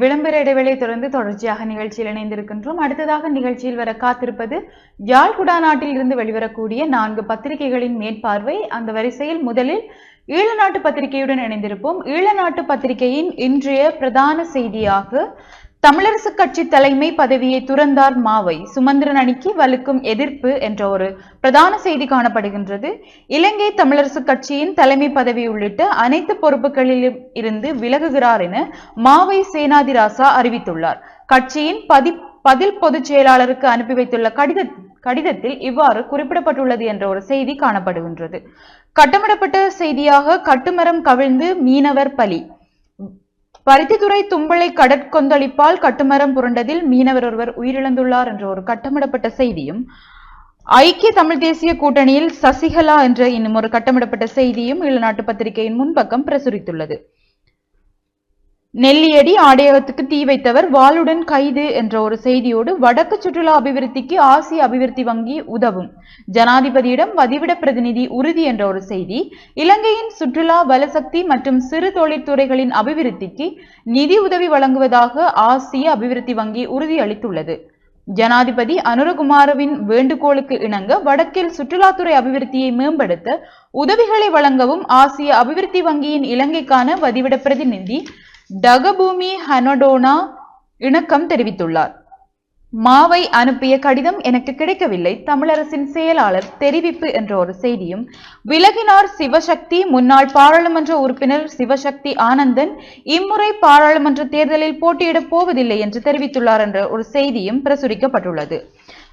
விளம்பர இடைவேளை தொடர்ந்து தொடர்ச்சியாக நிகழ்ச்சியில் இணைந்திருக்கின்றோம். அடுத்ததாக நிகழ்ச்சியில் வர காத்திருப்பது யாழ்குடா நாட்டில் இருந்து வெளிவரக்கூடிய நான்கு பத்திரிகைகளின் மேற்பார்வை. அந்த வரிசையில் முதலில் ஈழநாட்டு பத்திரிகையுடன் இணைந்திருப்போம். ஈழநாட்டு பத்திரிகையின் இன்றைய பிரதான செய்தியாக தமிழரசு கட்சி தலைமை பதவியை துறந்தார் மாவை சுமந்திரன் அணிக்கு வலுக்கும் எதிர்ப்பு என்ற ஒரு பிரதான செய்தி காணப்படுகின்றது. இலங்கை தமிழரசு கட்சியின் தலைமை பதவி உள்ளிட்ட அனைத்து பொறுப்புகளிலும் இருந்து விலகுகிறார் என மாவை சேனாதிராசா அறிவித்துள்ளார். கட்சியின் பதி பதில் பொதுச் செயலாளருக்கு அனுப்பி வைத்துள்ள கடித கடிதத்தில் இவ்வாறு குறிப்பிடப்பட்டுள்ளது என்ற ஒரு செய்தி காணப்படுகின்றது. கட்டமிடப்பட்ட செய்தியாக கட்டுமரம் கவிழ்ந்து மீனவர் பலி பருத்தித்துறை தும்பளை கடற்கொந்தளிப்பால் கட்டுமரம் புரண்டதில் மீனவர் ஒருவர் உயிரிழந்துள்ளார் என்ற ஒரு கட்டமிடப்பட்ட செய்தியும் ஐக்கிய தமிழ் தேசிய கூட்டணியில் சசிகலா என்ற இன்னும் ஒரு கட்டமிடப்பட்ட செய்தியும் ஈழநாட்டு பத்திரிகையின் முன்பக்கம் பிரசுரித்துள்ளது. நெல்லியடி ஆடையகத்துக்கு தீ வைத்தவர் வாளுடன் கைது என்ற ஒரு செய்தியோடு வடக்கு சுற்றுலா அபிவிருத்திக்கு ஆசிய அபிவிருத்தி வங்கி உதவும். ஜனாதிபதியிடம் வதிவிட பிரதிநிதி உறுதி என்ற ஒரு செய்தி இலங்கையின் சுற்றுலா வலசக்தி மற்றும் சிறு தொழிற்துறைகளின் அபிவிருத்திக்கு நிதி உதவி வழங்குவதாக ஆசிய அபிவிருத்தி வங்கி உறுதியளித்துள்ளது ஜனாதிபதி அனுரகுமாரவின் வேண்டுகோளுக்கு இணங்க வடக்கில் சுற்றுலாத்துறை அபிவிருத்தியை மேம்படுத்த உதவிகளை வழங்கவும் ஆசிய அபிவிருத்தி வங்கியின் இலங்கைக்கான வதிவிட பிரதிநிதி டகபூமி ஹனடோனா இணக்கம் தெரிவித்துள்ளார். மாவை அனுப்பிய கடிதம் எனக்கு கிடைக்கவில்லை. தமிழரசின் செயலாளர் தெரிவிப்பு என்ற ஒரு செய்தியும் விலகினார் சிவசக்தி முன்னாள் பாராளுமன்ற உறுப்பினர் சிவசக்தி ஆனந்தன் இம்முறை பாராளுமன்ற தேர்தலில் போட்டியிடப் போவதில்லை என்று தெரிவித்துள்ளார் என்ற ஒரு செய்தியும் பிரசுரிக்கப்பட்டுள்ளது.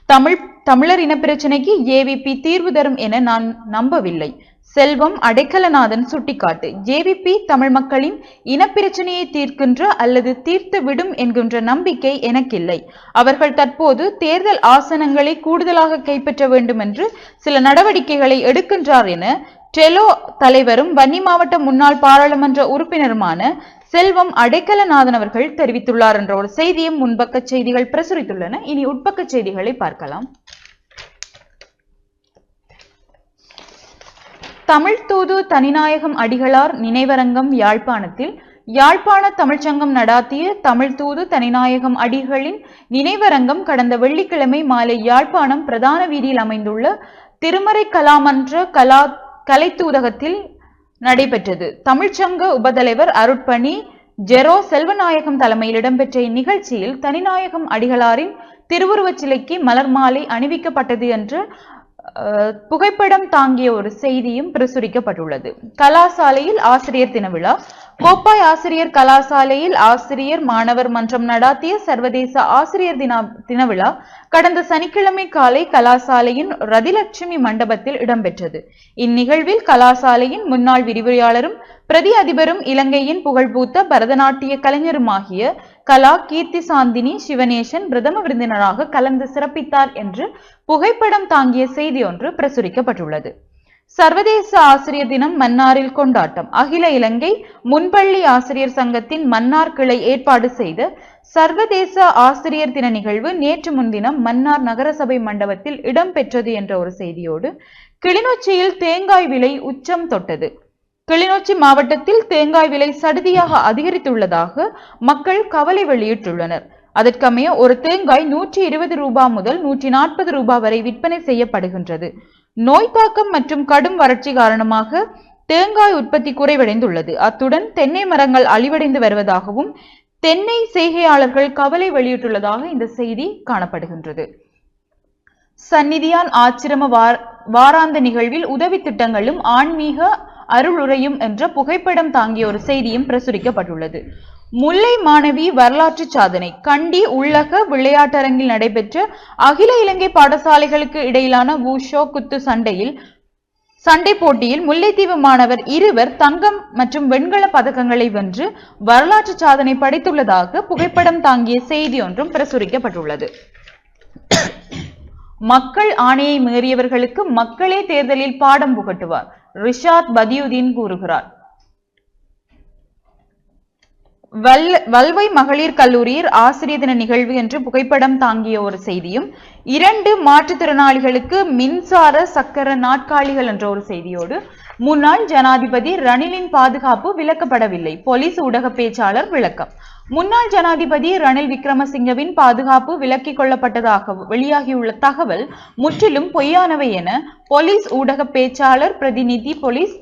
தமிழ் தமிழர் இன பிரச்சனைக்கு ஏவிபி தீர்வு தரும் என நான் நம்பவில்லை. செல்வம் அடைக்கலநாதன் சுட்டிக்காட்டு. ஜேவிபி தமிழ் மக்களின் இனப்பிரச்சனையை தீர்க்கின்ற அல்லது தீர்த்து விடும் என்கின்ற நம்பிக்கை எனக்கில்லை. அவர்கள் தற்போது தேர்தல் ஆசனங்களை கூடுதலாக கைப்பற்ற வேண்டும் என்று சில நடவடிக்கைகளை எடுக்கின்றார் என டெலோ தலைவரும் வன்னி மாவட்ட முன்னாள் பாராளுமன்ற உறுப்பினருமான செல்வம் அடைக்கலநாதன் அவர்கள் தெரிவித்துள்ளார் என்ற ஒரு செய்தியும் முன்பக்க செய்திகள் பிரசுரித்துள்ளன. இனி உட்பக்க செய்திகளை பார்க்கலாம். தமிழ் தூது தனிநாயகம் அடிகளார் நினைவரங்கம் யாழ்ப்பாணத்தில் யாழ்ப்பாண தமிழ்ச்சங்கம் நடாத்திய தமிழ் தூது தனிநாயகம் அடிகளின் நினைவரங்கம் கடந்த வெள்ளிக்கிழமை மாலை யாழ்ப்பாணம் பிரதான வீதியில் அமைந்துள்ள திருமறை கலாமன்ற கலா கலைத்தூதகத்தில் நடைபெற்றது. தமிழ்ச்சங்க உபதலைவர் அருட்பணி ஜெரோ செல்வநாயகம் தலைமையில் இடம்பெற்ற இந்நிகழ்ச்சியில் தனிநாயகம் அடிகளாரின் திருவுருவச் சிலைக்கு மலர் மாலை அணிவிக்கப்பட்டது என்று புகைப்படம் தாங்கிய ஒரு செய்தியும் பிரசுரிக்கப்பட்டுள்ளது. கலாசாலையில் ஆசிரியர் தின விழா கோப்பாய் ஆசிரியர் கலாசாலையில் ஆசிரியர் மாணவர் மன்றம் நடாத்திய சர்வதேச ஆசிரியர் தின தின விழா கடந்த சனிக்கிழமை காலை கலாசாலையின் ரதிலட்சுமி மண்டபத்தில் இடம்பெற்றது. இந்நிகழ்வில் கலாசாலையின் முன்னாள் விரிவுரையாளரும் பிரதி அதிபரும் இலங்கையின் புகழ்பூத்த பரதநாட்டிய கலைஞருமாகிய கலா கீர்த்தி சாந்தினி சிவனேசன் பிரதம விருந்தினராக கலந்து சிறப்பித்தார் என்று புகைப்படம் தாங்கிய செய்தி ஒன்று பிரசுரிக்கப்பட்டுள்ளது. சர்வதேச ஆசிரியர் தினம் மன்னாரில் கொண்டாட்டம். அகில இலங்கை முன்பள்ளி ஆசிரியர் சங்கத்தின் மன்னார் கிளை ஏற்பாடு செய்த சர்வதேச ஆசிரியர் தின நிகழ்வு நேற்று முன்தினம் மன்னார் நகரசபை மண்டபத்தில் இடம்பெற்றது என்ற ஒரு செய்தியோடு கிளிநொச்சியில் தேங்காய் விலை உச்சம் தொட்டது. கிளிநொச்சி மாவட்டத்தில் தேங்காய் விலை சடுதியாக அதிகரித்துள்ளதாக மக்கள் கவலை வெளியிட்டுள்ளனர். அதற்கமைய ஒரு தேங்காய் நூற்றி இருபது ரூபாய் முதல் நூற்றி நாற்பது ரூபாய் வரை விற்பனை செய்யப்படுகின்றது. நோய் தாக்கம் மற்றும் கடும் வறட்சி காரணமாக தேங்காய் உற்பத்தி குறைவடைந்துள்ளது. அத்துடன் தென்னை மரங்கள் அழிவடைந்து வருவதாகவும் தென்னை செய்கையாளர்கள் கவலை வெளியிட்டுள்ளதாக இந்த செய்தி காணப்படுகின்றது. சந்நிதியான் ஆச்சிரம வார வாராந்த நிகழ்வில் உதவி திட்டங்களும் ஆன்மீக அருளுரையும் என்ற புகைப்படம் தாங்கிய ஒரு செய்தியும் பிரசுரிக்கப்பட்டுள்ளது. முல்லை மாணவி வரலாற்று சாதனை. கண்டி உள்ளக விளையாட்டரங்கில் நடைபெற்ற அகில இலங்கை பாடசாலைகளுக்கு இடையிலான வூஷோ குத்து சண்டையில் சண்டை போட்டியில் முல்லைத்தீவு மாணவர் இருவர் தங்கம் மற்றும் வெண்கல பதக்கங்களை வென்று வரலாற்று சாதனை படைத்துள்ளதாக புகைப்படம் தாங்கிய செய்தி ஒன்றும் பிரசுரிக்கப்பட்டுள்ளது. மக்கள் ஆணையை மீறியவர்களுக்கு மக்களே தேர்தலில் பாடம் புகட்டுவார் ரிஷாத் பதியுதீன் கூறுகிறார். வல் வல்வை மகளிர் கல்லூரியில் ஆசிரியர் தின நிகழ்வு என்று புகைப்படம் தாங்கிய ஒரு செய்தியும் இரண்டு மாற்றுத்திறனாளிகளுக்கு மின்சார சக்கர நாட்காலிகள் என்ற ஒரு செய்தியோடு முன்னாள் ஜனாதிபதி ரணிலின் பாதுகாப்பு விலக்கப்படவில்லை போலீஸ் ஊடக பேச்சாளர் விளக்கம். முன்னாள் ஜனாதிபதி ரணில் விக்ரமசிங்கவின் பாதுகாப்பு விலக்கிக் கொள்ளப்பட்டதாக வெளியாகியுள்ள தகவல் முற்றிலும் பொய்யானவை என போலீஸ் ஊடக பேச்சாளர் பிரதிநிதி போலீஸ்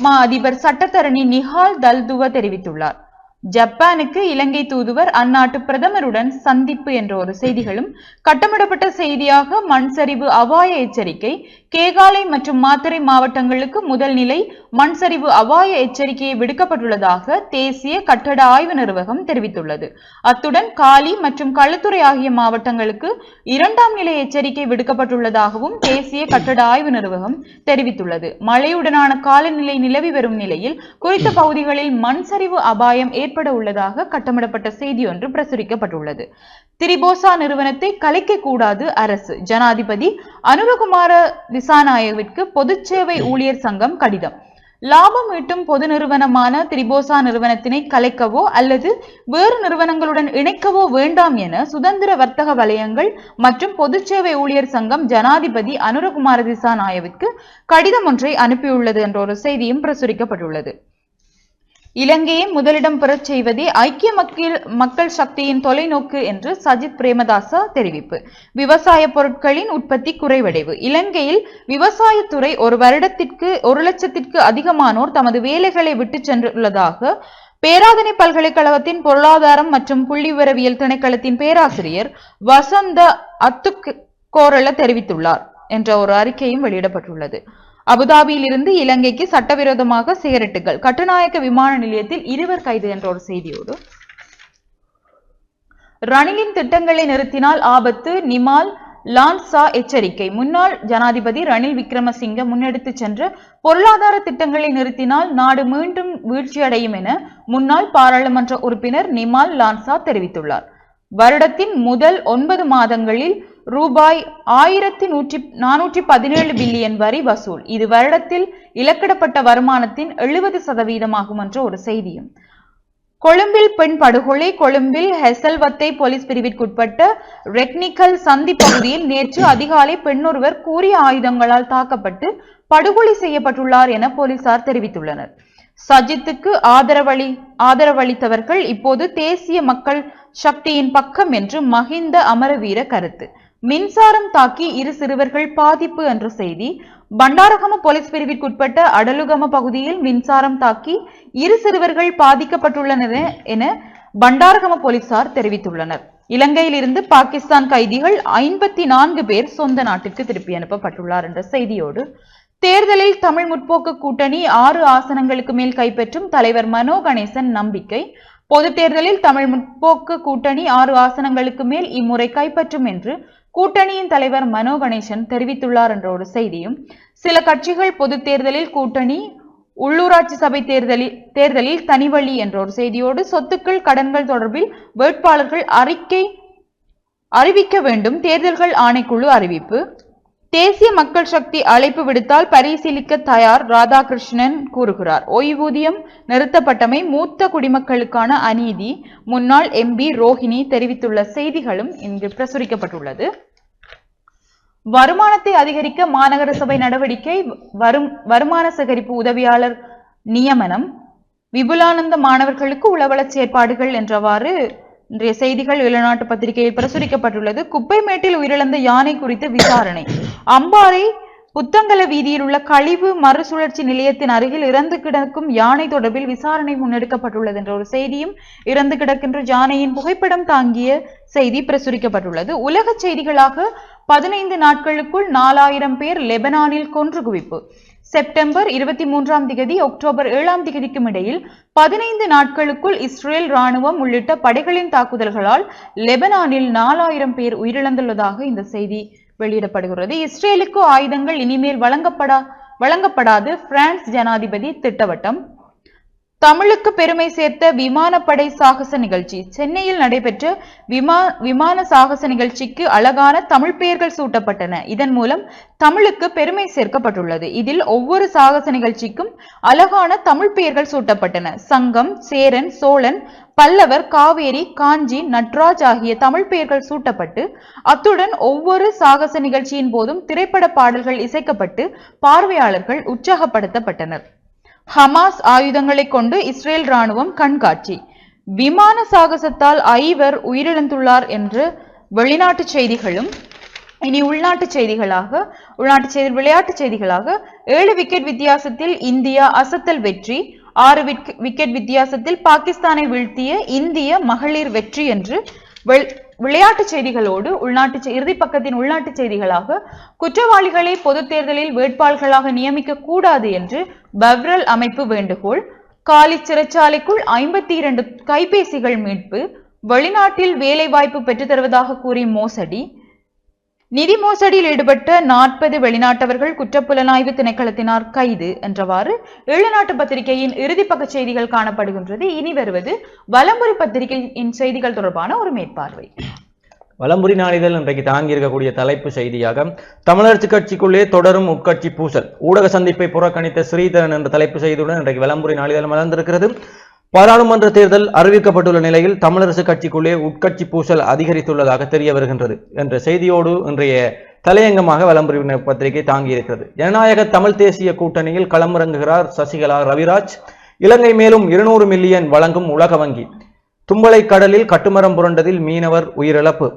மா அதிபர் சட்டத்தரணி நிஹால் தல்துவ தெரிவித்துள்ளார். ஜப்பானுக்கு இலங்கை தூதுவர் அந்நாட்டு பிரதமருடன் சந்திப்பு என்ற ஒரு செய்திகளும் கட்டமிடப்பட்ட செய்தியாக மண் சரிவு அபாய எச்சரிக்கை கேகாலை மற்றும் மாத்தறை மாவட்டங்களுக்கு முதல் நிலை மண் சரிவு அபாய எச்சரிக்கையை விடுக்கப்பட்டுள்ளதாக தேசிய கட்டட ஆய்வு நிறுவகம் தெரிவித்துள்ளது. அத்துடன் காலி மற்றும் களுத்துறை ஆகிய மாவட்டங்களுக்கு இரண்டாம் நிலை எச்சரிக்கை விடுக்கப்பட்டுள்ளதாகவும் தேசிய கட்டட ஆய்வு நிறுவகம் தெரிவித்துள்ளது. மழையுடனான காலநிலை நிலவி வரும் நிலையில் குறித்த பகுதிகளில் மண் சரிவு அபாயம் ஏற்பட உள்ளதாக கட்டமிடப்பட்ட செய்தி ஒன்று பிரசுரிக்கப்பட்டுள்ளது. திரிபோசா நிறுவனத்தை கலைக்க கூடாது அரசு. ஜனாதிபதி அனுரகுமார திசாநாயகவிற்கு பொதுச் சேவை ஊழியர் சங்கம் கடிதம். லாபம் ஈட்டும் பொது நிறுவனமான திரிபோசா நிறுவனத்தினை கலைக்கவோ அல்லது வேறு நிறுவனங்களுடன் இணைக்கவோ வேண்டாம் என சுதந்திர வர்த்தக வலயங்கள் மற்றும் பொதுச்சேவை ஊழியர் சங்கம் ஜனாதிபதி அனுரகுமார திசாநாயவிற்கு கடிதம் ஒன்றை அனுப்பியுள்ளது என்ற ஒரு செய்தியும் பிரசுரிக்கப்பட்டுள்ளது. இலங்கையை முதலிடம் பெறச் செய்வதே ஐக்கிய மக்கள் மக்கள் சக்தியின் தொலைநோக்கு என்று சஜித் பிரேமதாச தெரிவிப்பு. விவசாய பொருட்களின் உற்பத்தி குறைவடைவு. இலங்கையில் விவசாயத்துறை ஒரு வருடத்திற்கு ஒரு லட்சத்திற்கு அதிகமானோர் தமது வேலைகளை விட்டு சென்றுள்ளதாக பேராதனை பல்கலைக்கழகத்தின் பொருளாதாரம் மற்றும் புள்ளிவிவரவியல் திணைக்களத்தின் பேராசிரியர் வசந்த அத்துக் கோரல தெரிவித்துள்ளார் என்ற ஒரு அறிக்கையும் வெளியிடப்பட்டுள்ளது. அபுதாபியில் இருந்து இலங்கைக்கு சட்டவிரோதமாக சிகரெட்டுகள். கட்டுநாயக்க விமான நிலையத்தில் இருவர் கைது என்ற ஒரு செய்தியோடு. ரணிலின் திட்டங்களை நிறுத்தினால் ஆபத்து நிமால் லான்சா எச்சரிக்கை. முன்னாள் ஜனாதிபதி ரணில் விக்ரமசிங்க முன்னெடுத்து சென்ற பொருளாதார திட்டங்களை நிறுத்தினால் நாடு மீண்டும் வீழ்ச்சியடையும் என முன்னாள் பாராளுமன்ற உறுப்பினர் நிமால் லான்சா தெரிவித்துள்ளார். வருடத்தின் முதல் ஒன்பது மாதங்களில் ரூபாய் ஆயிரத்தி நூற்றி நானூற்றி பதினேழு பில்லியன் வரி வசூல். இது வருடத்தில் இலக்கிடப்பட்ட வருமானத்தின் எழுபது சதவீதமாகும் என்ற ஒரு செய்தியும். கொழும்பில் பெண் படுகொலை கொழும்பில் ஹெசல்வத்தை போலீஸ் பிரிவிற்குட்பட்ட ரெக்னிக்கல் சந்தி பகுதியில் நேற்று அதிகாலை பெண்ணொருவர் கூறிய ஆயுதங்களால் தாக்கப்பட்டு படுகொலை செய்யப்பட்டுள்ளார் என போலீசார் தெரிவித்துள்ளனர். சஜித்துக்கு ஆதரவளி ஆதரவளித்தவர்கள் இப்போது தேசிய மக்கள் சக்தியின் பக்கம் என்று மஹிந்த அமரவீர கருத்து. மின்சாரம் தாக்கி இரு சிறுவர்கள் பாதிப்பு என்ற செய்தி பண்டாரகம போலீஸ் பிரிவிற்குட்பட்ட அடலுகம பகுதியில் மின்சாரம் தாக்கி இரு சிறுவர்கள் பாதிக்கப்பட்டுள்ளனர் என பண்டாரகம போலீசார் தெரிவித்துள்ளனர். இலங்கையில் இருந்து பாகிஸ்தான் கைதிகள் ஐம்பத்தி நான்கு பேர் சொந்த நாட்டிற்கு திருப்பி அனுப்பப்பட்டுள்ளார் என்ற செய்தியோடு தேர்தலில் தமிழ் முற்போக்கு கூட்டணி ஆறு ஆசனங்களுக்கு மேல் கைப்பற்றும் தலைவர் மனோ கணேசன் நம்பிக்கை. பொது தேர்தலில் தமிழ் முற்போக்கு கூட்டணி ஆறு ஆசனங்களுக்கு மேல் இம்முறை கைப்பற்றும் என்று கூட்டணியின் தலைவர் மனோ கணேசன் தெரிவித்துள்ளார் என்ற ஒரு செய்தியும் சில கட்சிகள் பொது தேர்தலில் கூட்டணி உள்ளூராட்சி சபை தேர்தலில் தேர்தலில் தனிவழி என்ற ஒரு செய்தியோடு சொத்துக்கள் கடன்கள் தொடர்பில் வேட்பாளர்கள் அறிக்கை அறிவிக்க வேண்டும். தேர்தல்கள் ஆணைக்குழு அறிவிப்பு. தேசிய மக்கள் சக்தி அழைப்பு விடுத்தால் பரிசீலிக்க தயார் ராதாகிருஷ்ணன் கூறுகிறார். ஓய்வூதியம் நிறுத்தப்பட்டமை மூத்த குடிமக்களுக்கான அநீதி முன்னாள் எம்பி ரோஹிணி தெரிவித்துள்ள செய்திகளும் இங்கு பிரசுரிக்கப்பட்டுள்ளது. வருமானத்தை அதிகரிக்க மாநகர சபை நடவடிக்கை வரும் வருமான சேகரிப்பு உதவியாளர் நியமனம் விபுலானந்த மாணவர்களுக்கு உளவள செயற்பாடுகள் என்றவாறு இன்றைய செய்திகள் வெளிநாட்டு பத்திரிகையில் பிரசுரிக்கப்பட்டுள்ளது. குப்பைமேட்டில் உயிரிழந்த யானை குறித்து விசாரணை. அம்பாறை புத்தங்கல வீதியில் உள்ள கழிவு மறுசுழற்சி நிலையத்தின் அருகில் இறந்து கிடக்கும் யானை தொடர்பில் விசாரணை முன்னெடுக்கப்பட்டுள்ளது என்ற ஒரு செய்தியும் இறந்து கிடக்கின்ற யானையின் புகைப்படம் தாங்கிய செய்தி பிரசுரிக்கப்பட்டுள்ளது. உலக செய்திகளாக பதினைந்து நாட்களுக்குள் நாலாயிரம் பேர் லெபனானில் கொன்று குவிப்பு. செப்டம்பர் இருபத்தி மூன்றாம் திகதி அக்டோபர் ஏழாம் திகதிக்கும் இடையில் பதினைந்து நாட்களுக்குள் இஸ்ரேல் ராணுவம் உள்ளிட்ட படைகளின் தாக்குதல்களால் லெபனானில் நாலாயிரம் பேர் உயிரிழந்துள்ளதாக இந்த செய்தி வெளியிடப்படுகிறது. இஸ்ரேலுக்கு ஆயுதங்கள் இனிமேல் வழங்கப்படா வழங்கப்படாது. பிரான்ஸ் ஜனாதிபதி திட்டவட்டம் தமிழுக்கு பெருமை சேர்த்த விமானப்படை சாகச நிகழ்ச்சி. சென்னையில் நடைபெற்ற விமா விமான சாகச நிகழ்ச்சிக்கு அழகான தமிழ் பெயர்கள் சூட்டப்பட்டன. இதன் மூலம் தமிழுக்கு பெருமை சேர்க்கப்பட்டுள்ளது. இதில் ஒவ்வொரு சாகச நிகழ்ச்சிக்கும் அழகான தமிழ் பெயர்கள் சூட்டப்பட்டன. சங்கம் சேரன் சோழன் பல்லவர் காவேரி காஞ்சி நட்ராஜ் ஆகிய தமிழ் பெயர்கள் சூட்டப்பட்டு அத்துடன் ஒவ்வொரு சாகச நிகழ்ச்சியின் போதும் திரைப்பட பாடல்கள் இசைக்கப்பட்டு பார்வையாளர்கள் உற்சாகப்படுத்தப்பட்டனர். ஹமாஸ் ஆயுதங்களை கொண்டு இஸ்ரேல் ராணுவம் கண்காட்சி. விமான சாகசத்தால் ஐவர் உயிரிழந்துள்ளார் என்று வெளிநாட்டு செய்திகளும் இனி உள்நாட்டு செய்திகளாக உள்நாட்டு செய்தி விளையாட்டு செய்திகளாக ஏழு விக்கெட் வித்தியாசத்தில் இந்தியா அசத்தல் வெற்றி ஆறு விக்- விக்கெட் வித்தியாசத்தில் பாகிஸ்தானை வீழ்த்திய இந்திய மகளிர் வெற்றி என்று விளையாட்டு செய்திகளோடு உள்நாட்டு செ- பக்கத்தின் உள்நாட்டு செய்திகளாக குற்றவாளிகளை பொதுத் தேர்தலில் வேட்பாளர்களாக நியமிக்க கூடாது என்று பவ்ரல் அமைப்பு வேண்டுகோள் காலி சிறைச்சாலைக்குள் ஐம்பத்தி இரண்டு கைபேசிகள் மீட்பு வெளிநாட்டில் வேலைவாய்ப்பு பெற்றுத் தருவதாக கூறி மோசடி நிதி மோசடியில் ஈடுபட்ட நாற்பது வெளிநாட்டவர்கள் குற்றப்புலனாய்வு திணைக்களத்தினார் கைது என்றவாறு ஈழநாட்டு பத்திரிகையின் இறுதிப்பக்க செய்திகள் காணப்படுகின்றது. இனி வருவது வலம்புரி பத்திரிகையின் செய்திகள் தொடர்பான ஒரு மேற்பார்வை. வலம்புரி நாளிதழ் இன்றைக்கு தாங்கி இருக்கக்கூடிய தலைப்பு செய்தியாக தமிழரசு கட்சிக்குள்ளே தொடரும் உட்கட்சி பூசல். ஊடக சந்திப்பை புறக்கணித்த ஸ்ரீதரன் என்ற தலைப்பு செய்தியுடன் இன்றைக்கு வலம்புரி நாளிதழ் மலர்ந்திருக்கிறது. பாராளுமன்ற தேர்தல் அறிவிக்கப்பட்டுள்ள நிலையில் தமிழரசு கட்சிக்குள்ளே உட்கட்சி பூசல் அதிகரித்துள்ளதாக தெரிய வருகின்றது என்ற செய்தியோடு இன்றைய தலையங்கமாக வலம்புரி பத்திரிகை தாங்கியிருக்கிறது. ஜனநாயக தமிழ் தேசிய கூட்டணியில் களமிறங்குகிறார் சசிகலா ரவிராஜ். இலங்கை மேலும் இருநூறு மில்லியன் வழங்கும் உலக வங்கி. தும்பளை கடலில் கட்டுமரம் புரண்டதில் மீனவர் உயிரிழப்பு.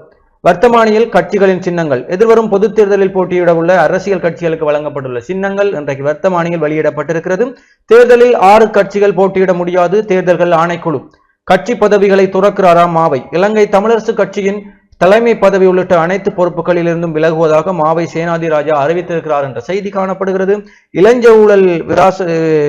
வர்த்தமானியில் கட்சிகளின் சின்னங்கள். எதிர்வரும் பொதுத் தேர்தலில் போட்டியிட உள்ள அரசியல் கட்சிகளுக்கு வழங்கப்பட்டுள்ள சின்னங்கள் இன்றைக்கு வர்த்தமானியில் வெளியிடப்பட்டிருக்கிறது. தேர்தலில் ஆறு கட்சிகள் போட்டியிட முடியாது. தேர்தல்கள் ஆணைக்குழு. கட்சி பதவிகளை துறக்கிறாராம் மாவை. இலங்கை தமிழரசு கட்சியின் தலைமை பதவி உள்ளிட்ட அனைத்து பொறுப்புகளிலிருந்தும் விலகுவதாக மாவை சேனாதி ராஜா அறிவித்திருக்கிறார் என்ற செய்தி காணப்படுகிறது. இளஞ்ச ஊழல் விராச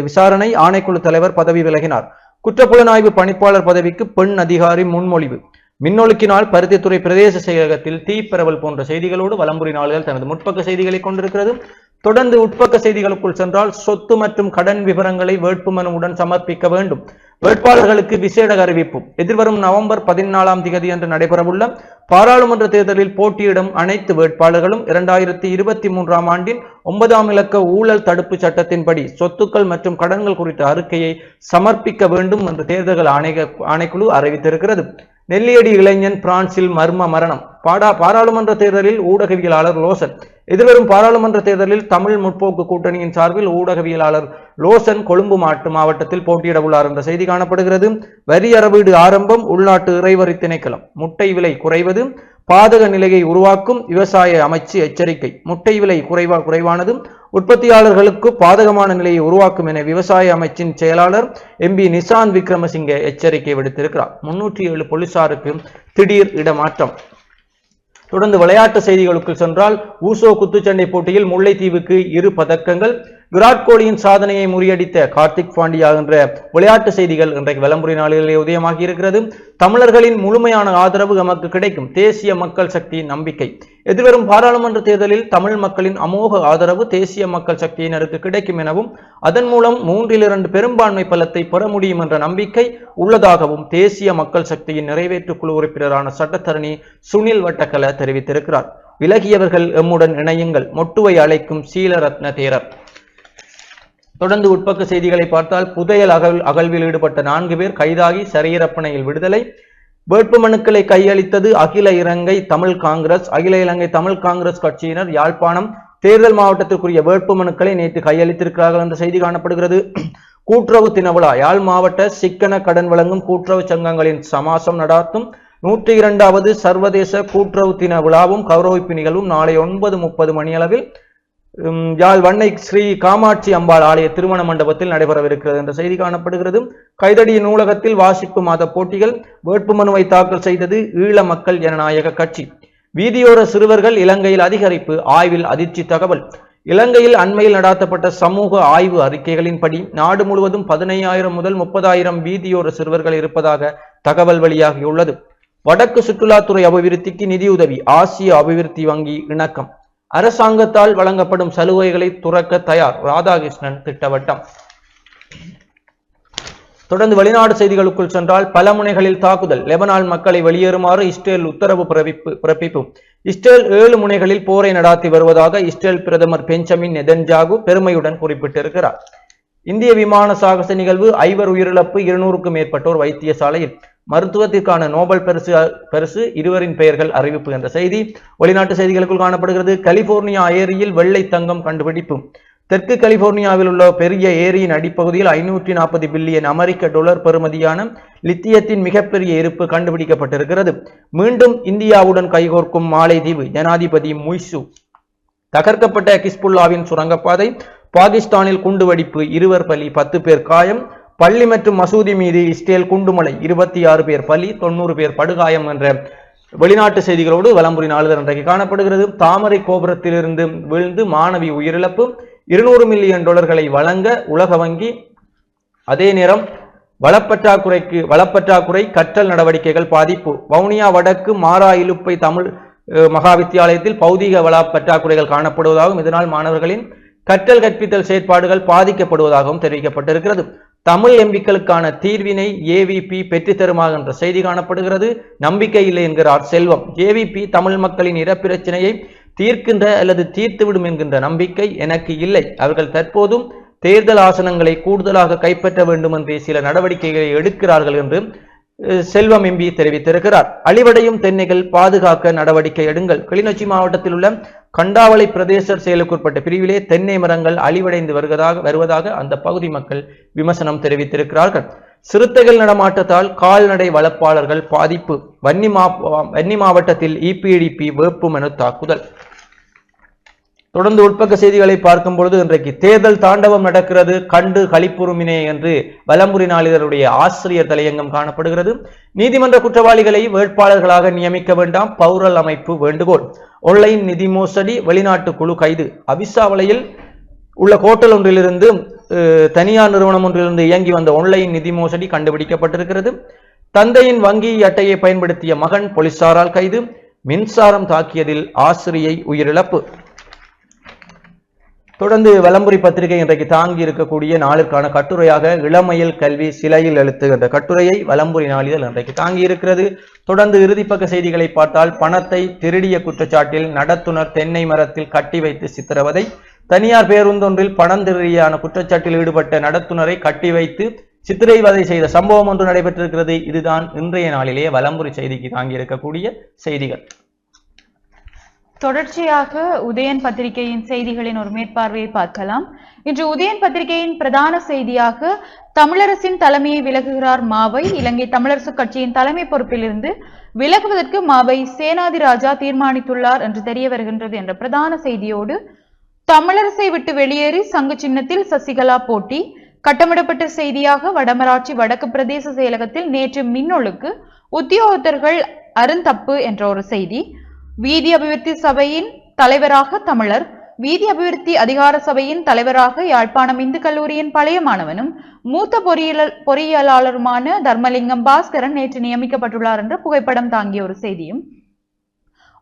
விசாரணை ஆணைக்குழு தலைவர் பதவி விலகினார். குற்றப்புலனாய்வு பணிப்பாளர் பதவிக்கு பெண் அதிகாரி முன்மொழிவு. மின்னொழுக்கினால் பருத்தித்துறை பிரதேச செயலகத்தில் தீப்பரவல் போன்ற செய்திகளோடு வலம்புரி நாள்கள் தனது முற்பக்க செய்திகளை கொண்டிருக்கிறது. தொடர்ந்து உட்பக்க செய்திகளுக்குள் சென்றால் சொத்து மற்றும் கடன் விவரங்களை வேட்புமனுவுடன் சமர்ப்பிக்க வேண்டும். வேட்பாளர்களுக்கு விசேட அறிவிப்பு. எதிர்வரும் நவம்பர் பதினாலாம் தேதி அன்று நடைபெறவுள்ள பாராளுமன்ற தேர்தலில் போட்டியிடும் அனைத்து வேட்பாளர்களும் இரண்டாயிரத்தி இருபத்தி மூன்றாம் ஆண்டின் ஒன்பதாம் இலக்க ஊழல் தடுப்பு சட்டத்தின்படி சொத்துக்கள் மற்றும் கடன்கள் குறித்த அறிக்கையை சமர்ப்பிக்க வேண்டும் என்று தேர்தல்கள் ஆணைய ஆணைக்குழு அறிவித்திருக்கிறது. நெல்லியடி இளைஞன் பிரான்சில் மர்ம மரணம். பாடா பாராளுமன்ற தேர்தலில் ஊடகவியலாளர் லோசன். எதிர்வரும் பாராளுமன்ற தேர்தலில் தமிழ் முற்போக்கு கூட்டணியின் சார்பில் ஊடகவியலாளர் லோசன் கொழும்பு மாட்டு மாவட்டத்தில் போட்டியிட உள்ளார் என்ற செய்தி காணப்படுகிறது. வரி அறவீடு ஆரம்பம் உள்நாட்டு இறைவரி திணைக்களம். முட்டை விலை குறைவது பாதக நிலையை உருவாக்கும் விவசாய அமைச்சு எச்சரிக்கை. முட்டை விலை குறைவா குறைவானதும் உற்பத்தியாளர்களுக்கு பாதகமான நிலையை உருவாக்கும் என விவசாய அமைச்சின் செயலாளர் எம்பி நிசாந்த் விக்ரமசிங்கே எச்சரிக்கை விடுத்திருக்கிறார். முன்னூற்றி ஏழு போலீசாருக்கு திடீர் இடமாற்றம். தொடர்ந்து விளையாட்டு செய்திகளுக்கு சென்றால் ஊசோ குத்துச்சண்டை போட்டியில் முல்லைத்தீவுக்கு இரு பதக்கங்கள் விராட் கோலியின் சாதனையை முறியடித்த கார்த்திக் பாண்டியா என்ற விளையாட்டு செய்திகள் இன்றைக்கு விளம்பர நாளிலே உதயமாகி இருக்கிறது. தமிழர்களின் முழுமையான ஆதரவு நமக்கு கிடைக்கும். தேசிய மக்கள் சக்தி நம்பிக்கை. எதிர்வரும் பாராளுமன்ற தேர்தலில் தமிழ் மக்களின் அமோக ஆதரவு தேசிய மக்கள் சக்தியினருக்கு கிடைக்கும் எனவும் அதன் மூலம் மூன்றில் இரண்டு பெரும்பான்மை பலத்தை பெற முடியும் என்ற நம்பிக்கை உள்ளதாகவும் தேசிய மக்கள் சக்தியின் நிறைவேற்று குழு உறுப்பினரான சட்டத்தரணி சுனில் வட்டக்கல தெரிவித்திருக்கிறார். விலகியவர்கள் எம்முடன் இணையுங்கள். மொட்டுவை அழைக்கும் சீலரத்ன தேரர். தொடர்ந்து உட்பக்க செய்திகளை பார்த்தால் புதையல் அகல் அகழ்வில் ஈடுபட்ட நான்கு பேர் கைதாகி சரியரப்பணையில் விடுதலை. வேட்புமனுக்களை கையளித்தது அகில இலங்கை தமிழ் காங்கிரஸ். அகில இலங்கை தமிழ் காங்கிரஸ் கட்சியினர் யாழ்ப்பாணம் தேர்தல் மாவட்டத்திற்குரிய வேட்புமனுக்களை நேற்று கையளித்திருக்கிறார்கள் என்ற செய்தி காணப்படுகிறது. கூட்டுறவு தினவிழா யாழ் மாவட்ட சிக்கன கடன் வழங்கும் கூட்டுறவு சங்கங்களின் சமாசம் நடாத்தும். நூற்றி இரண்டாவது சர்வதேச கூட்டுறவு தின விழாவும் கௌரவிப்பு நிகழ்வும் நாளை ஒன்பது முப்பது மணியளவில் யாழ் வண்ணை ஸ்ரீ காமாட்சி அம்பாள் ஆலய திருமண மண்டபத்தில் நடைபெறவிருக்கிறது என்ற செய்தி காணப்படுகிறது. கைதடி நூலகத்தில் வாசிப்பு மாத போட்டிகள் வேட்புமனுவை தாக்கல் செய்தது ஈழ மக்கள் ஜனநாயக கட்சி. வீதியோர சிறுவர்கள் இலங்கையில் அதிகரிப்பு ஆய்வில் அதிர்ச்சி தகவல். இலங்கையில் அண்மையில் நடாத்தப்பட்ட சமூக ஆய்வு அறிக்கைகளின்படி நாடு முழுவதும் பதினையாயிரம் முதல் முப்பதாயிரம் வீதியோர சிறுவர்கள் இருப்பதாக தகவல் வெளியாகியுள்ளது. வடக்கு சுற்றுலாத்துறை அபிவிருத்திக்கு நிதியுதவி ஆசிய அபிவிருத்தி வங்கி இணக்கம். அரசாங்கத்தால் வழங்கப்படும் சலுகைகளை துறக்க தயார். ராதாகிருஷ்ணன் திட்டவட்டம். தொடர்ந்து வெளிநாடு செய்திகளுக்குள் சென்றால் பல முனைகளில் தாக்குதல். லெபனான் மக்களை வெளியேறுமாறு இஸ்ரேல் உத்தரவு பிறப்பிப்பு பிறப்பிப்பு. இஸ்ரேல் ஏழு முனைகளில் போரை நடாத்தி வருவதாக இஸ்ரேல் பிரதமர் பெஞ்சமின் நெதன்ஜாகு பெருமையுடன் குறிப்பிட்டிருக்கிறார். இந்திய விமான சாகச நிகழ்வு ஐவர் உயிரிழப்பு இருநூறுக்கும் மேற்பட்டோர் வைத்தியசாலையில். மருத்துவத்திற்கான நோபல் பரிசு பரிசு இருவரின் பெயர்கள் அறிவிப்பு என்ற செய்தி வெளிநாட்டு செய்திகளுக்குள் காணப்படுகிறது. கலிபோர்னியா ஏரியில் வெள்ளை தங்கம் கண்டுபிடிப்பு. தெற்கு கலிபோர்னியாவில் உள்ள பெரிய ஏரியின் அடிப்பகுதியில் ஐநூற்றி நாற்பது பில்லியன் அமெரிக்க டொலர் பெறுமதியான லித்தியத்தின் மிகப்பெரிய இருப்பு கண்டுபிடிக்கப்பட்டிருக்கிறது. மீண்டும் இந்தியாவுடன் கைகோர்க்கும் மாலைதீவு. ஜனாதிபதி முய்சு. தகர்க்கப்பட்ட கிஸ்புல்லாவின் சுரங்கப்பாதை பாகிஸ்தானில் குண்டுவெடிப்பு. இருவர் பலி பத்து பேர் காயம். பள்ளி மற்றும் மசூதி மீது இஸ்ரேல் குண்டுமலை. இருபத்தி ஆறு பேர் பலி தொண்ணூறு பேர் படுகாயம் என்ற வெளிநாட்டு செய்திகளோடு வலம்புரி நாளிதழ் இன்றைக்கு காணப்படுகிறது. தாமரை கோபுரத்திலிருந்து விழுந்து மாணவி உயிரிழப்பு. இருநூறு மில்லியன் டாலர்களை வழங்க உலக வங்கி. அதே நேரம் வளப்பற்றாக்குறைக்கு வளப்பற்றாக்குறை கற்றல் நடவடிக்கைகள் பாதிப்பு. வவுனியா வடக்கு மாறா இலுப்பை தமிழ் அஹ், மகா வித்தியாலயத்தில் பௌதீக வள பற்றாக்குறைகள் காணப்படுவதாகவும் இதனால் மாணவர்களின் கற்றல் கற்பித்தல் செயற்பாடுகள் பாதிக்கப்படுவதாகவும் தெரிவிக்கப்பட்டிருக்கிறது. தமிழ் எம்பிக்களுக்கான தீர்வினை ஏவிபி பெற்றுத்தருமாக என்ற செய்தி காணப்படுகிறது. நம்பிக்கை இல்லை என்கிறார் செல்வம். ஏவிபி தமிழ் மக்களின் இறப்பிரச்சனையை தீர்க்கின்ற அல்லது தீர்த்துவிடும் என்கின்ற நம்பிக்கை எனக்கு இல்லை. அவர்கள் தற்போதும் தேர்தல் ஆசனங்களை கூடுதலாக கைப்பற்ற வேண்டும் என்று சில நடவடிக்கைகளை எடுக்கிறார்கள் என்று செல்வம் எம்பி தெரிவித்திருக்கிறார். அழிவடையும் தென்னைகள் பாதுகாக்க நடவடிக்கை எடுங்கள். கிளிநொச்சி மாவட்டத்தில் உள்ள கண்டாவளை பிரதேச செயலுக்குட்பட்ட பிரிவிலே தென்னை மரங்கள் அழிவடைந்து வருவதாக வருவதாக அந்த பகுதி மக்கள் விமர்சனம் தெரிவித்திருக்கிறார்கள். சிறுத்தைகள் நடமாட்டத்தால் கால்நடை வளர்ப்பாளர்கள் பாதிப்பு. வன்னி மா வன்னி மாவட்டத்தில் இபிடிபி வேட்பு மனு தாக்குதல். தொடர்ந்து உட்பக்க செய்திகளை பார்க்கும் பொழுது இன்றைக்கு தேர்தல் தாண்டவம் நடக்கிறது கண்டு களிப்புறுமினே என்று வலம்புரி நாளிதழுடைய ஆசிரியர் தலையங்கம் காணப்படுகிறது. நீதிமன்ற குற்றவாளிகளை வேட்பாளர்களாக நியமிக்க வேண்டாம் பௌரல் அமைப்பு வேண்டுகோள். ஒன்லைன் நிதி மோசடி வெளிநாட்டு குழு கைது. அவிசாவளையில் உள்ள ஹோட்டல் ஒன்றிலிருந்து தனியார் நிறுவனம் ஒன்றிலிருந்து இயங்கி வந்த ஒன்லைன் நிதி மோசடி கண்டுபிடிக்கப்பட்டிருக்கிறது. தந்தையின் வங்கி அட்டையை பயன்படுத்திய மகன் போலீசாரால் கைது. மின்சாரம் தாக்கியதில் ஆசிரியை உயிரிழப்பு. தொடர்ந்து வலம்புரி பத்திரிகை இன்றைக்கு தாங்கி இருக்கக்கூடிய நாளுக்கான கட்டுரையாக இளமையில் கல்வி சிலையில் எழுத்து என்ற கட்டுரையை வலம்புரி நாளிதழ் இன்றைக்கு தாங்கி இருக்கிறது. தொடர்ந்து இறுதிப்பக்க செய்திகளை பார்த்தால் பணத்தை திருடிய குற்றச்சாட்டில் நடத்துனர் தென்னை மரத்தில் கட்டி வைத்து சித்திரவதை. தனியார் பேருந்தொன்றில் பணம் திருடியான குற்றச்சாட்டில் ஈடுபட்ட நடத்துனரை கட்டி வைத்து சித்திரைவதை செய்த சம்பவம் ஒன்று நடைபெற்றிருக்கிறது. இதுதான் இன்றைய நாளிலேயே வலம்புரி செய்திக்கு தாங்கி இருக்கக்கூடிய செய்திகள். தொடர்ச்சியாக உதயன் பத்திரிகையின் செய்திகளின் ஒரு மேற்பார்வையை பார்க்கலாம். இன்று உதயன் பத்திரிகையின் பிரதான செய்தியாக தமிழரசின் தலைமையை விலகுகிறார் மாவை. இலங்கை தமிழரசு கட்சியின் தலைமை பொறுப்பிலிருந்து விலகுவதற்கு மாவை சேனாதிராஜா தீர்மானித்துள்ளார் என்று தெரிய வருகின்றது என்ற பிரதான செய்தியோடு தமிழரசை விட்டு வெளியேறி சங்கு சின்னத்தில் சசிகலா போட்டி கட்டமிடப்பட்ட செய்தியாக வடமராட்சி வடக்கு பிரதேச செயலகத்தில் நேற்று மின்னொழுக்கு உத்தியோகத்தர்கள் அருந்தப்பு என்ற ஒரு செய்தி. வீதி அபிவிருத்தி சபையின் தலைவராக தமிழர் வீதி அபிவிருத்தி அதிகார சபையின் தலைவராக யாழ்ப்பாணம் இந்து கல்லூரியின் பழைய மாணவனும் மூத்த பொறியியல் பொறியியலாளருமான தர்மலிங்கம் பாஸ்கரன் நேற்று நியமிக்கப்பட்டுள்ளார் என்ற புகைப்படம் தாங்கிய ஒரு செய்தியும்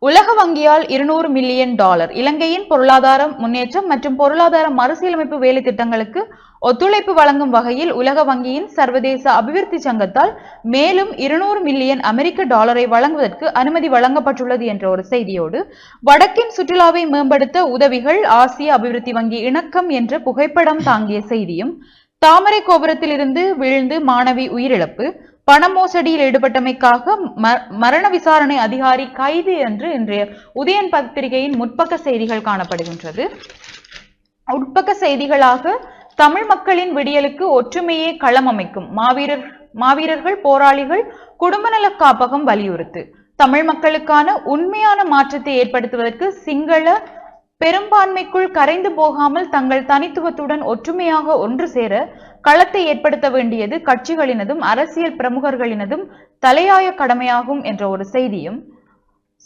உலக வங்கியால் இருநூறு மில்லியன் டாலர் இலங்கையின் பொருளாதார முன்னேற்றம் மற்றும் பொருளாதார மறுசீரமைப்பு வேலை திட்டங்களுக்கு ஒத்துழைப்பு வழங்கும் வகையில் உலக வங்கியின் சர்வதேச அபிவிருத்தி சங்கத்தால் மேலும் இருநூறு மில்லியன் அமெரிக்க டாலரை வழங்குவதற்கு அனுமதி வழங்கப்பட்டுள்ளது என்ற ஒரு செய்தியோடு வடக்கின் சுற்றுலாவை மேம்படுத்த உதவிகள் ஆசிய அபிவிருத்தி வங்கி இணக்கம் என்ற புகைப்படம் தாங்கிய செய்தியும் தாமரை கோபுரத்திலிருந்து விழுந்து மாணவி உயிரிழப்பு பண மோசடியில் ஈடுபட்டமைக்காக ம- மரண விசாரணை அதிகாரி கைது என்று இன்றைய உதயன் பத்திரிகையின் முற்பக்க செய்திகள் காணப்படுகின்றது. உட்பக்க செய்திகளாக தமிழ் மக்களின் விடியலுக்கு ஒற்றுமையே களம் அமைக்கும். மாவீரர் மாவீரர்கள் போராளிகள் குடும்ப நலக் காப்பகம் வலியுறுத்து. தமிழ் மக்களுக்கான உண்மையான மாற்றத்தை ஏற்படுத்துவதற்கு சிங்கள பெரும்பான்மைக்குள் கரைந்து போகாமல் தங்கள் தனித்துவத்துடன் ஒற்றுமையாக ஒன்று சேர களத்தை ஏற்படுத்த வேண்டியது கட்சிகளினதும் அரசியல் பிரமுகர்களினதும் தலையாய கடமையாகும் என்ற ஒரு செய்தியும்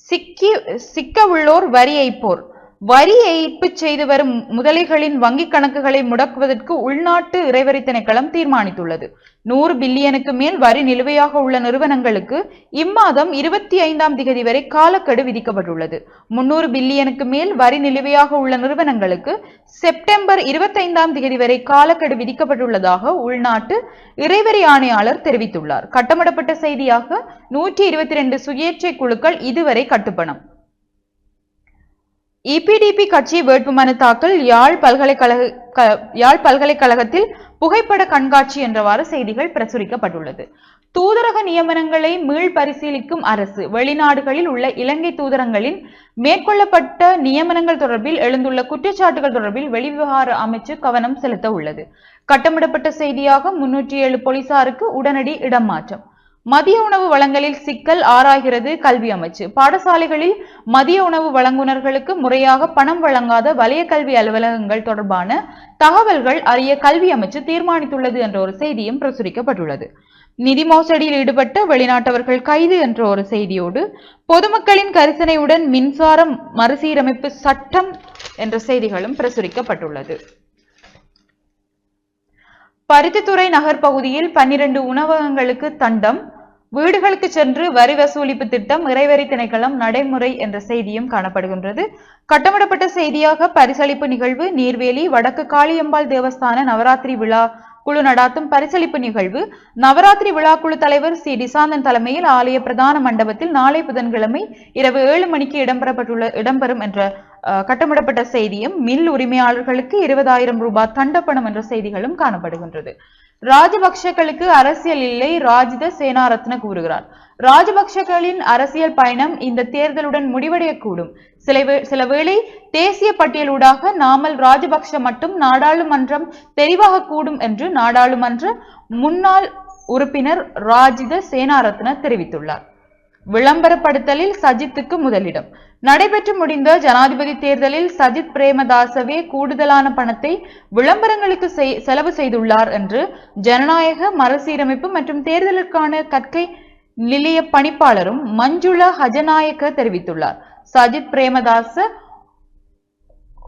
சிக்கி சிக்க உள்ளோர் வரி போர். வரி ஏய்ப்பு செய்து வரும் முதலைகளின் வங்கிக் கணக்குகளை முடக்குவதற்கு உள்நாட்டு இறைவரி திணைக்களம் தீர்மானித்துள்ளது. நூறு பில்லியனுக்கு மேல் வரி நிலுவையாக உள்ள நிறுவனங்களுக்கு இம்மாதம் இருபத்தி ஐந்தாம் திகதி வரை காலக்கெடு விதிக்கப்பட்டுள்ளது. முன்னூறு பில்லியனுக்கு மேல் வரி நிலுவையாக உள்ள நிறுவனங்களுக்கு செப்டம்பர் இருபத்தைந்தாம் திகதி வரை காலக்கெடு விதிக்கப்பட்டுள்ளதாக உள்நாட்டு இறைவரி ஆணையாளர் தெரிவித்துள்ளார். கட்டமிடப்பட்ட செய்தியாக நூற்றி இருபத்தி ரெண்டு சுயேட்சை குழுக்கள் இதுவரை கட்டுப்பணம். இபிடிபி கட்சி வேட்புமனு தாக்கல் யாழ் பல்கலைக்கழக யாழ் பல்கலைக்கழகத்தில் புகைப்பட கண்காட்சி என்றவாறு செய்திகள் பிரசுரிக்கப்பட்டுள்ளது. தூதரக நியமனங்களை மீள் பரிசீலிக்கும் அரசு வெளிநாடுகளில் உள்ள இலங்கை தூதரங்களின் மேற்கொள்ளப்பட்ட நியமனங்கள் தொடர்பில் எழுந்துள்ள குற்றச்சாட்டுகள் தொடர்பில் வெளிவிவகார அமைச்சு கவனம் செலுத்த உள்ளது கட்டமிடப்பட்ட செய்தியாக முன்னூற்றி ஏழு போலீசாருக்கு உடனடி இடமாற்றம். மதிய உணவு வழங்கலில் சிக்கல் ஆராய்கிறது கல்வி அமைச்சு. பாடசாலைகளில் மதிய உணவு வழங்குனர்களுக்கு முறையாக பணம் வழங்காத வலய கல்வி அலுவலகங்கள் தொடர்பான தகவல்கள் அறிய கல்வி அமைச்சு தீர்மானித்துள்ளது என்ற ஒரு செய்தியும் பிரசுரிக்கப்பட்டுள்ளது. நிதி மோசடியில் ஈடுபட்ட வெளிநாட்டவர்கள் கைது என்ற ஒரு செய்தியோடு பொதுமக்களின் கரிசனையுடன் மின்சாரம் மறுசீரமைப்பு சட்டம் என்ற செய்திகளும் பிரசுரிக்கப்பட்டுள்ளது. பருத்தித்துறை நகர் பகுதியில் பன்னிரண்டு உணவகங்களுக்கு தண்டம் வீடுகளுக்கு சென்று வரி வசூலிப்பு திட்டம் இறைவரி திணைக்களம் நடைமுறை என்ற செய்தியும் காணப்படுகின்றது. கட்டமிடப்பட்ட செய்தியாக பரிசளிப்பு நிகழ்வு நீர்வேலி வடக்கு காளியம்பாள் தேவஸ்தான நவராத்திரி விழா குழு நடாத்தும் பரிசளிப்பு நிகழ்வு. நவராத்திரி விழாக்குழு தலைவர் சி. டிசாந்தன் தலைமையில் ஆலய பிரதான மண்டபத்தில் நாளை புதன்கிழமை இரவு ஏழு மணிக்கு இடம்பெறப்பட்டுள்ள இடம்பெறும் என்ற கட்டமிடப்பட்ட செய்தியும் மில் உரிமையாளர்களுக்கு இருபதாயிரம் ரூபாய் தண்டப்பணம் என்ற செய்திகளும் காணப்படுகின்றது. ராஜபக்ஷக்களுக்கு அரசியல் இல்லை ராஜித சேனாரத்ன கூறுகிறார். ராஜபக்ஷக்களின் அரசியல் பயணம் இந்த தேர்தலுடன் முடிவடையக்கூடும். சில சிலவேளை சில வேளை தேசிய பட்டியலூடாக நாமல் ராஜபக்ஷ மட்டும் நாடாளுமன்றம் தெரிவாகக்கூடும் என்று நாடாளுமன்ற முன்னாள் உறுப்பினர் ராஜித சேனாரத்ன தெரிவித்துள்ளார். விளம்பரப்படுத்தலில் சஜித்துக்கு முதலிடம். நடைபெற்று முடிந்த ஜனாதிபதி தேர்தலில் சஜித் பிரேமதாசவே கூடுதலான பணத்தை விளம்பரங்களுக்கு செலவு செய்துள்ளார் என்று ஜனநாயக மறுசீரமைப்பு மற்றும் தேர்தலுக்கான கற்கை நிலைய பணிப்பாளரும் மஞ்சுள ஹஜநாயக்க தெரிவித்துள்ளார். சஜித் பிரேமதாச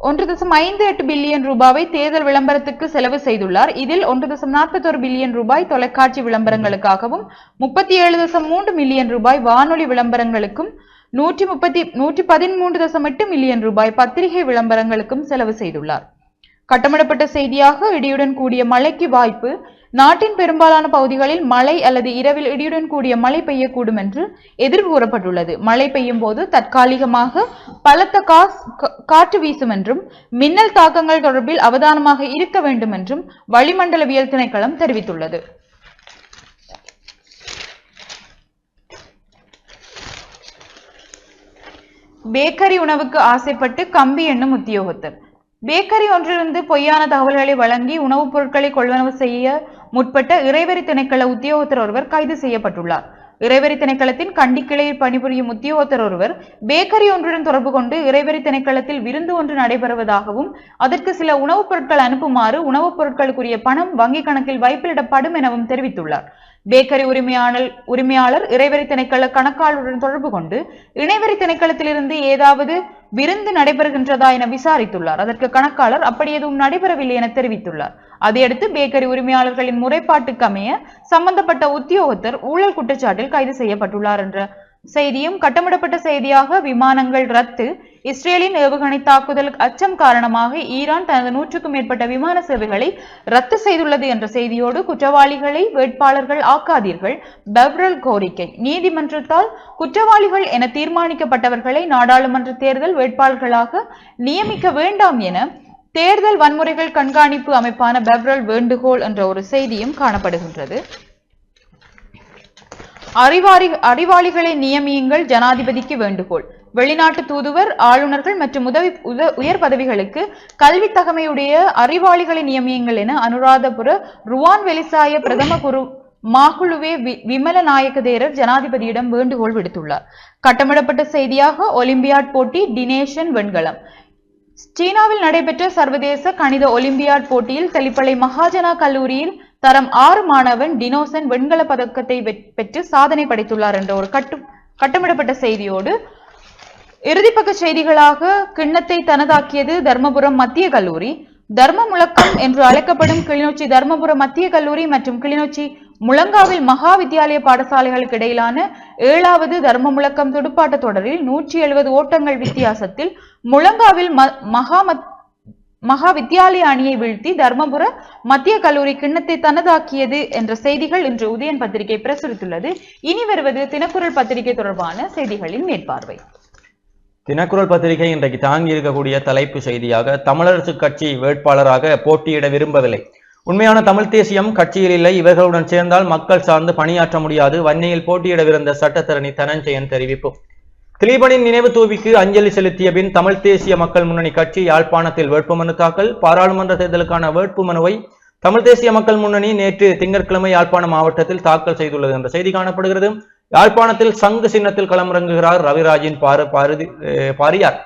ஒன்று தசம் ஐந்து எட்டு பில்லியன் ரூபாவை தேர்தல் விளம்பரத்துக்கு செலவு செய்துள்ளார். இதில் ஒன்று தசம் நாற்பத்தொரு பில்லியன் ரூபாய் தொலைக்காட்சி விளம்பரங்களுக்காகவும் முப்பத்தி ஏழு தசம் மூன்று மில்லியன் ரூபாய் வானொலி விளம்பரங்களுக்கும் நூற்றி முப்பத்தி நூற்றி பதிமூன்று தசம் எட்டு மில்லியன் ரூபாய் பத்திரிகை விளம்பரங்களுக்கும் செலவு செய்துள்ளார். கட்டமிடப்பட்ட செய்தியாக இடியுடன் கூடிய மழைக்கு வாய்ப்பு நாட்டின் பெரும்பாலான பகுதிகளில் மழை அல்லது இரவில் இடியுடன் கூடிய மழை பெய்யக்கூடும் என்று எதிர்கூறப்பட்டுள்ளது மழை பெய்யும் போது தற்காலிகமாக பலத்த காஸ் கா- காற்று வீசும் என்றும் மின்னல் தாக்கங்கள் தொடர்பில் அவதானமாக இருக்க வேண்டும் என்றும் வளிமண்டலவியல் திணைக்களம் தெரிவித்துள்ளது. பேக்கரி உணவுக்கு ஆசைப்பட்டு கம்பி என்னும் உத்தியோகத்தர். பேக்கரி ஒன்றிலிருந்து பொய்யான தகவல்களை வழங்கி உணவுப் பொருட்களை கொள்வனவு செய்ய முற்பட்ட இறைவரி திணைக்கள உத்தியோகத்தர் ஒருவர் கைது செய்யப்பட்டுள்ளார். இறைவரி திணைக்களத்தின் கண்டி கிளையில் பணிபுரியும் உத்தியோகத்தர் ஒருவர் பேக்கரி ஒன்றுடன் தொடர்பு கொண்டு இறைவரி திணைக்களத்தில் விருந்து ஒன்று நடைபெறுவதாகவும் அதற்கு சில உணவுப் பொருட்கள் அனுப்புமாறு உணவுப் பொருட்களுக்குரிய பணம் வங்கிக் கணக்கில் வைப்பிலிடப்படும் எனவும் தெரிவித்துள்ளார். பேக்கரி உரிமையாளர் உரிமையாளர் இறைவரி திணைக்கள கணக்காளருடன் தொடர்பு கொண்டு இணைவரி திணைக்களத்திலிருந்து ஏதாவது விருந்து நடைபெறுகின்றதா என விசாரித்துள்ளார். அதற்கு கணக்காளர் அப்படி எதுவும் நடைபெறவில்லை என தெரிவித்துள்ளார். அதையடுத்து பேக்கரி உரிமையாளர்களின் முறைப்பாட்டுக்கு அமைய சம்பந்தப்பட்ட உத்தியோகத்தர் ஊழல் குற்றச்சாட்டில் கைது செய்யப்பட்டுள்ளார் என்ற செய்தியும் கட்டமிடப்பட்ட செய்தியாக விமானங்கள் ரத்து இஸ்ரேலின் ஏவுகணை தாக்குதல் அச்சம் காரணமாக ஈரான் தனது நூற்றுக்கும் மேற்பட்ட விமான சேவைகளை ரத்து செய்துள்ளது என்ற செய்தியோடு குற்றவாளிகளை வேட்பாளர்கள் ஆக்காதீர்கள். பெவ்ரல் கோரிக்கை. நீதிமன்றத்தால் குற்றவாளிகள் என தீர்மானிக்கப்பட்டவர்களை நாடாளுமன்ற தேர்தல் வேட்பாளர்களாக நியமிக்க வேண்டாம் என தேர்தல் வன்முறைகள் கண்காணிப்பு அமைப்பான பெவ்ரல் வேண்டுகோள் என்ற ஒரு செய்தியும் காணப்படுகின்றது. அறிவாரி அறிவாளிகளை நியமியுங்கள் ஜனாதிபதிக்கு வேண்டுகோள். வெளிநாட்டு தூதுவர் ஆளுநர்கள் மற்றும் உதவி உயர் பதவிகளுக்கு கல்வி தகமையுடைய அறிவாளிகளை நியமியுங்கள் என அனுராதபுர ருவான் வெளிசாய பிரதம குரு மாகுழுவே விமல நாயக்க தேரர் ஜனாதிபதியிடம் வேண்டுகோள் விடுத்துள்ளார். கட்டமிடப்பட்ட செய்தியாக ஒலிம்பியாட் போட்டி டினேஷன் வெண்கலம். சீனாவில் நடைபெற்ற சர்வதேச கணித ஒலிம்பியாட் போட்டியில் தெளிப்பளை மகாஜனா கல்லூரியில் தரம் ஆறு மாணவன் டினோசன் வெண்கல பதக்கத்தை பெற்று சாதனை படைத்துள்ளார் என்ற ஒரு கட்டு கட்டமிடப்பட்ட செய்தியோடு இறுதிப்பக்க செய்திகளாக கிண்ணத்தை தனதாக்கியது தர்மபுரம் மத்திய கல்லூரி. தர்ம முழக்கம் என்று அழைக்கப்படும் கிளிநொச்சி தர்மபுரம் மத்திய கல்லூரி மற்றும் கிளிநொச்சி முழங்காவில் மகா வித்தியாலய பாடசாலைகளுக்கு இடையிலான ஏழாவது தர்ம முழக்கம் துடுப்பாட்ட தொடரில் நூற்றி எழுபது ஓட்டங்கள் வித்தியாசத்தில் முழங்காவில் ம- மகா மத்- மகா வித்தியாலய அணியை வீழ்த்தி தர்மபுர மத்திய கல்லூரி கிண்ணத்தை தனதாக்கியது என்ற செய்திகள் இன்று உதயன் பத்திரிகை பிரசுரித்துள்ளது. இனி வருவது தினக்குரல் பத்திரிகை தொடர்பான செய்திகளின் மேற்பார்வை. தினக்குரல் பத்திரிகை இன்றைக்கு தாங்கி இருக்கக்கூடிய தலைப்பு செய்தியாக தமிழரசு கட்சி வேட்பாளராக போட்டியிட விரும்பவில்லை. உண்மையான தமிழ் தேசியம் கட்சியில் இல்லை இவர்களுடன் சேர்ந்தால் மக்கள் சார்ந்து பணியாற்ற முடியாது. வன்னியில் போட்டியிடவிருந்த சட்டத்தரணி தனஞ்சயன் தெரிவிப்பு. திலீபனின் நினைவு தூவிக்கு அஞ்சலி செலுத்திய பின் தமிழ் தேசிய மக்கள் முன்னணி கட்சி யாழ்ப்பாணத்தில் வேட்புமனு தாக்கல். பாராளுமன்ற தேர்தலுக்கான வேட்புமனுவை தமிழ் தேசிய மக்கள் முன்னணி நேற்று திங்கட்கிழமை யாழ்ப்பாணம் மாவட்டத்தில் தாக்கல் செய்துள்ளது என்ற செய்தி காணப்படுகிறது. யாழ்ப்பாணத்தில் சங்கு சின்னத்தில் களமிறங்குகிறார் ரவிராஜின் பாரு பாரதி பாரியார்.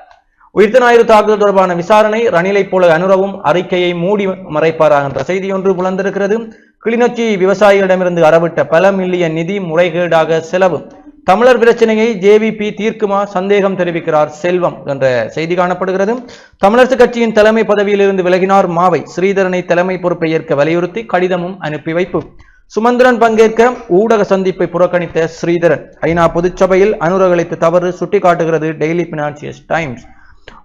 உயிர்த்த ஞாயிறு தாக்குதல் தொடர்பான விசாரணை ரணிலை போல அனுரவும் அறிக்கையை மூடி மறைப்பாரா என்ற செய்தி ஒன்று புலந்திருக்கிறது. கிளிநொச்சி விவசாயிகளிடமிருந்து அறவிட்ட பல மில்லியன் நிதி முறைகேடாக செலவு. தமிழர் பிரச்சனையை ஜேவிபி தீர்க்குமா? சந்தேகம் தெரிவிக்கிறார் செல்வம் என்ற செய்தி காணப்படுகிறது. தமிழரசு கட்சியின் தலைமை பதவியிலிருந்து விலகினார் மாவை. ஸ்ரீதரனை தலைமை பொறுப்பை ஏற்க வலியுறுத்தி கடிதமும் அனுப்பி வைப்பு. சுமந்திரன் பங்கேற்க ஊடக சந்திப்பை புறக்கணித்த ஸ்ரீதரன். ஐநா பொதுச்சபையில் அனுரகளித்து தவறு சுட்டிக்காட்டுகிறது டெய்லி பினான்சியஸ் டைம்ஸ்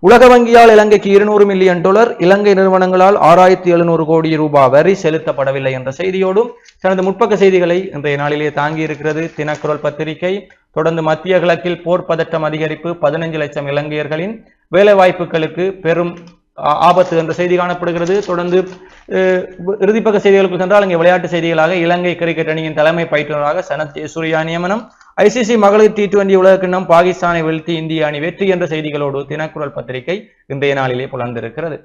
உலக வங்கியால் இலங்கைக்கு இருநூறு மில்லியன் டாலர் இலங்கை நிறுவனங்களால் ஆறாயிரத்தி எழுநூறு கோடி ரூபாய் வரி செலுத்தப்படவில்லை என்ற செய்தியோடும் தனது முற்பக்க செய்திகளை இன்றைய நாளிலே தாங்கி இருக்கிறது தினக்குரல் பத்திரிகை. தொடர்ந்து மத்திய கிழக்கில் போர் பதட்டம் அதிகரிப்பு பதினைஞ்சு லட்சம் இலங்கையர்களின் வேலைவாய்ப்புகளுக்கு பெரும் ஆபத்து என்ற செய்தி காணப்படுகிறது. தொடர்ந்து அஹ், இறுதிப்பக்க செய்திகளுக்கு சென்றால் இங்கே விளையாட்டு செய்திகளாக இலங்கை கிரிக்கெட் அணியின் தலைமை பயிற்றுநராக சனத் ஜெயசூர்யா நியமனம் ஐசிசி மகளிர் டி டுவெண்டி உலகக்கிண்ணம் பாகிஸ்தானை வீழ்த்தி இந்திய அணி வெற்றி என்ற செய்திகளோடு தினக்குரல் பத்திரிகை இன்றைய நாளிலே புலர்ந்திருக்கிறது